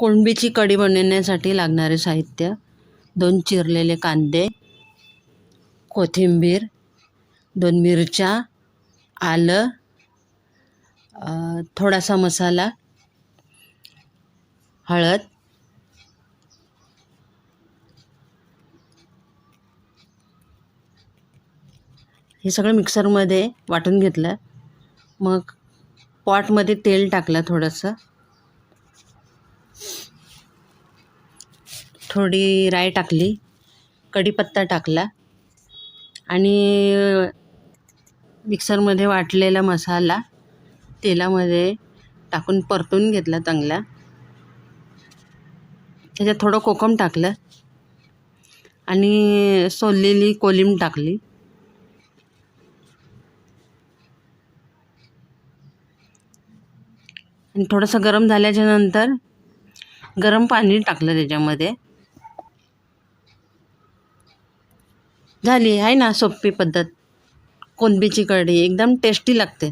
कोळंबीची कढी बनवण्यासाठी लागणारे साहित्य दोन चिरलेले कांदे कोथिंबीर दोन मिरच्या आलं थोडासा मसाला हळद हे सगळं मिक्सरमध्ये वाटून घेतलं. मग पॉटमध्ये तेल टाकलं थोडंसं. थोडी राय टाकली कढीपत्ता टाकला आणि मिक्सरमध्ये वाटलेला मसाला तेलामध्ये टाकून परतून घेतला चांगला. त्याच्यात थोडं कोकम टाकलं आणि सोललेली कोलिंब टाकली. आणि थोडंसं गरम झाल्याच्यानंतर गरम पाणी टाकलं त्याच्यामध्ये. झाली आहे ना सोपी पद्धत. कोलंबीची कढी एकदम टेस्टी लागते.